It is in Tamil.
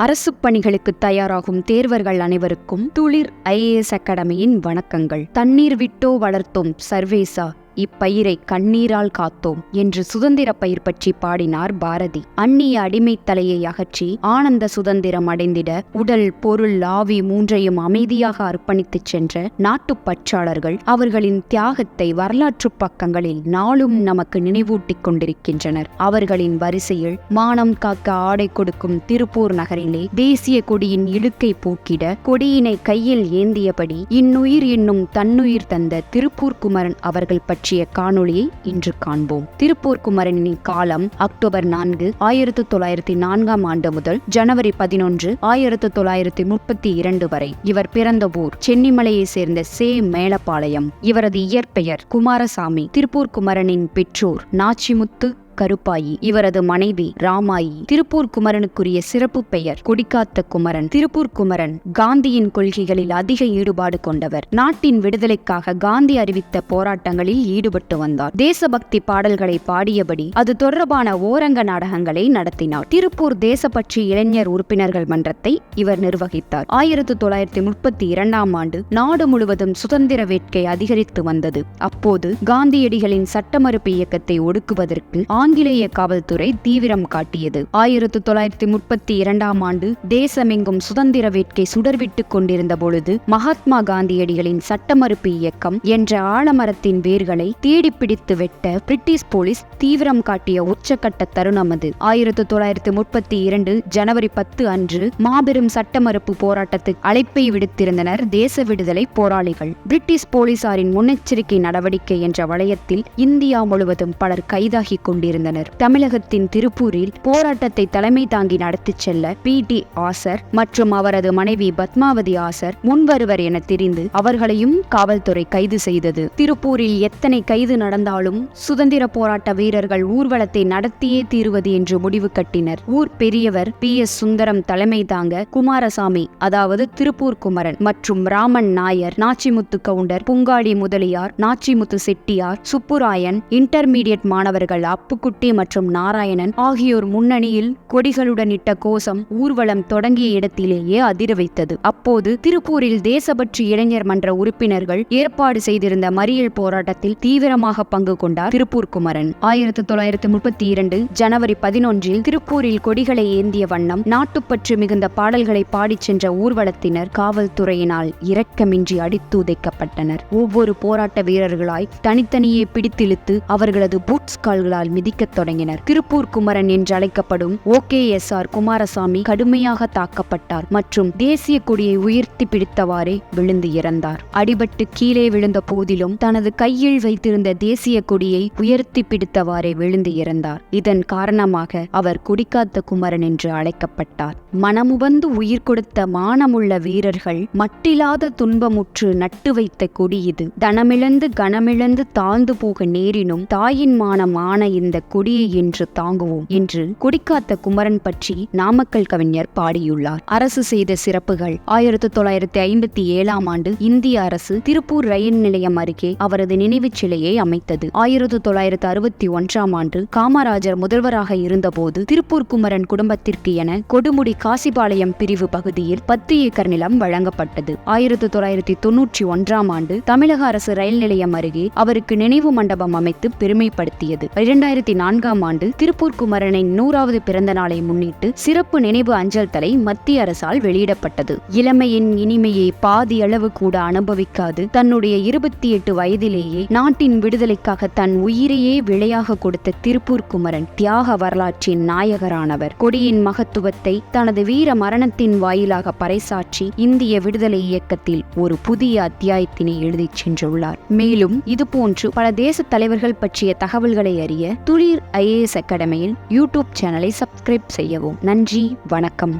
அரசு பணிகளுக்கு தயாராகும் தேர்வர்கள் அனைவருக்கும் துளிர் ஐஏஎஸ் அகாடமியின் வணக்கங்கள். தண்ணீர் விட்டோ வளர்த்தோம் சர்வேசா. இப்பயிரை கண்ணீரால் காத்தோம் என்று சுதந்திர பயிர் பற்றி பாடினார் பாரதி. அந்நிய அடிமை தலையை அகற்றி ஆனந்த சுதந்திரம் அடைந்திட உடல் பொருள் ஆவி மூன்றையும் அமைதியாக அர்ப்பணித்துச் சென்ற நாட்டுப் பற்றாளர்கள் அவர்களின் தியாகத்தை வரலாற்று பக்கங்களில் நாளும் நமக்கு நினைவூட்டிக் கொண்டிருக்கின்றனர். அவர்களின் வரிசையில் மானம் காக்க ஆடை கொடுக்கும் திருப்பூர் நகரிலே தேசிய கொடியின் இழுக்கை போக்கிட கொடியினை கையில் ஏந்தியபடி இன்னுயிர் என்னும் தன்னுயிர் தந்த திருப்பூர் குமரன் அவர்கள் பற்றி பற்றிய காணொளியை இன்று காண்போம். திருப்பூர் குமரனின் காலம் அக்டோபர் நான்கு ஆயிரத்து தொள்ளாயிரத்தி நான்காம் ஆண்டு முதல் ஜனவரி பதினொன்று ஆயிரத்து தொள்ளாயிரத்தி முப்பத்தி இரண்டு வரை. இவர் பிறந்த ஊர் சென்னிமலையை சேர்ந்த சே. மேலப்பாளையம். இவரது இயற்பெயர் குமாரசாமி. திருப்பூர் குமரனின் பெற்றோர் நாச்சிமுத்து கருப்பாயி. இவரது மனைவி ராமாயி. திருப்பூர் குமரனுக்குரிய சிறப்பு பெயர் கொடிக்காத்த குமரன். திருப்பூர் குமரன் காந்தியின் கொள்கைகளில் அதிக ஈடுபாடு கொண்டவர். நாட்டின் விடுதலைக்காக காந்தி அறிவித்த போராட்டங்களில் ஈடுபட்டு வந்தார். தேசபக்தி பாடல்களை பாடியபடி அது தொடர்பான ஓரங்க நாடகங்களை நடத்தினார். திருப்பூர் தேசப்பற்றி இளைஞர் உறுப்பினர்கள் மன்றத்தை இவர் நிர்வகித்தார். ஆயிரத்து தொள்ளாயிரத்தி முப்பத்தி இரண்டாம் ஆண்டு நாடு முழுவதும் சுதந்திர வேட்கை அதிகரித்து வந்தது. அப்போது காந்தியடிகளின் சட்டமறுப்பு இயக்கத்தை ஒடுக்குவதற்கு ஆங்கிலேய காவல்துறை தீவிரம் காட்டியது. ஆயிரத்து தொள்ளாயிரத்தி முப்பத்தி இரண்டாம் ஆண்டு தேசமெங்கும் சுதந்திர வேட்கை சுடர்விட்டுக் கொண்டிருந்த பொழுது மகாத்மா காந்தியடிகளின் சட்டமறுப்பு இயக்கம் என்ற ஆலமரத்தின் வேர்களை தேடிப்பிடித்து வெட்ட பிரிட்டிஷ் போலீஸ் தீவிரம் காட்டிய உச்சக்கட்ட தருணம் அது. ஆயிரத்து தொள்ளாயிரத்தி முப்பத்தி இரண்டு ஜனவரி பத்து அன்று மாபெரும் சட்டமறுப்பு போராட்டத்துக்கு அழைப்பை விடுத்திருந்தனர் தேச விடுதலை போராளிகள். பிரிட்டிஷ் போலீசாரின் முன்னெச்சரிக்கை நடவடிக்கை என்ற வளையத்தில் இந்தியா முழுவதும் பலர் கைதாகி கொண்டிருந்தனர். கொண்டிருந்தனர். தமிழகத்தின் திருப்பூரில் போராட்டத்தை தலைமை தாங்கி நடத்திச் செல்ல பி. டி. ஆசர் மற்றும் அவரது மனைவி பத்மாவதி ஆசர் முன்வருவர் என தெரிந்து அவர்களையும் காவல்துறை கைது செய்தது. திருப்பூரில் எத்தனை கைது நடந்தாலும் சுதந்திர போராட்ட வீரர்கள் ஊர்வலத்தை நடத்தியே தீருவது என்று முடிவு கட்டினர். ஊர் பெரியவர் பி. எஸ். சுந்தரம் தலைமை தாங்க குமாரசாமி அதாவது திருப்பூர் குமரன் மற்றும் ராமன் நாயர் நாச்சிமுத்து கவுண்டர் புங்காடி முதலியார் நாச்சிமுத்து செட்டியார் சுப்புராயன் இன்டர்மீடியட் மாணவர்கள் அப்பு அப்புக்குட்டி மற்றும் நாராயணன் ஆகியோர் முன்னணியில் கொடிகளுடன் இட்ட கோஷம் ஊர்வலம் தொடங்கிய இடத்திலேயே அதிர வைத்தது. அப்போது திருப்பூரில் தேசபற்று இளைஞர் மன்ற உறுப்பினர்கள் ஏற்பாடு செய்திருந்த மறியல் போராட்டத்தில் தீவிரமாக பங்கு கொண்டார் திருப்பூர் குமரன் ஆயிரத்தி தொள்ளாயிரத்தி முப்பத்தி இரண்டு ஜனவரி பதினொன்றில் திருப்பூரில் கொடிகளை ஏந்திய வண்ணம் நாட்டுப்பற்று மிகுந்த பாடல்களை பாடிச் சென்ற ஊர்வலத்தினர் காவல்துறையினால் இரக்கமின்றி அடித்து உதைக்கப்பட்டனர் ஒவ்வொரு போராட்ட வீரர்களாய் தனித்தனியே பிடித்திழுத்து அவர்களது பூட்ஸ் கால்களால் மிதி மிதிக்கத் தொடங்கினர். திருப்பூர் குமரன் என்று அழைக்கப்படும் ஓகே எஸ் ஆர் குமாரசாமி கடுமையாக தாக்கப்பட்டார் மற்றும் தேசிய கொடியை உயர்த்தி பிடித்தவாறே விழுந்து இறந்தார். அடிபட்டு கீழே விழுந்த போதிலும் தனது கையில் வைத்திருந்த தேசிய கொடியை உயர்த்தி பிடித்தவாறே விழுந்து இறந்தார். இதன் காரணமாக அவர் குடிக்காத்த குமரன் என்று அழைக்கப்பட்டார். மனமுவந்து உயிர் கொடுத்த மானமுள்ள வீரர்கள் மட்டில்லாத துன்பமுற்று நட்டு வைத்த கொடி இது. தனமிழந்து கனமிழந்து தாழ்ந்து போக நேரினும் தாயின் மானம் ஆன இந்த கொடியை என்று தாங்குவோம் என்று கொடிக்காத்த குமரன் பற்றி நாமக்கல் கவிஞர் பாடியுள்ளார். அரசு செய்த சிறப்புகள். ஆயிரத்தி தொள்ளாயிரத்தி ஐம்பத்தி ஏழாம் ஆண்டு இந்திய அரசு திருப்பூர் ரயில் நிலையம் அருகே அவரது நினைவுச் சிலையை அமைத்தது. ஆயிரத்தி தொள்ளாயிரத்தி அறுபத்தி ஒன்றாம் ஆண்டு காமராஜர் முதல்வராக இருந்தபோது திருப்பூர் குமரன் குடும்பத்திற்கு என கொடுமுடி காசிபாளையம் பிரிவு பகுதியில் பத்து ஏக்கர் நிலம் வழங்கப்பட்டது. ஆயிரத்தி தொள்ளாயிரத்தி தொன்னூற்றி ஒன்றாம் ஆண்டு தமிழக அரசு ரயில் நிலையம் அருகே அவருக்கு நினைவு மண்டபம் அமைத்து பெருமைப்படுத்தியது. இரண்டாயிரத்தி நான்காம் ஆண்டு திருப்பூர் குமரனின் நூறாவது பிறந்த நாளை முன்னிட்டு சிறப்பு நினைவு அஞ்சல் தலை மத்திய அரசால் வெளியிடப்பட்டது. இளமையின் இனிமையை பாதி அளவு கூட அனுபவிக்காது. தன்னுடைய இருபத்தி எட்டு வயதிலேயே நாட்டின் விடுதலைக்காக தன் உயிரையே விலையாக கொடுத்த திருப்பூர் குமரன் தியாக வரலாற்றின் நாயகரானவர். கொடியின் மகத்துவத்தை தனது வீர மரணத்தின் வாயிலாக பறைசாற்றி இந்திய விடுதலை இயக்கத்தில் ஒரு புதிய அத்தியாயத்தினை எழுதிச் சென்றுள்ளார். மேலும் இதுபோன்று பல தேச தலைவர்கள் பற்றிய தகவல்களை அறிய துளிர் ஐஏஎஸ் அகாடமியில் யூடியூப் சேனலை சப்ஸ்கிரைப் செய்யவும். நன்றி வணக்கம்.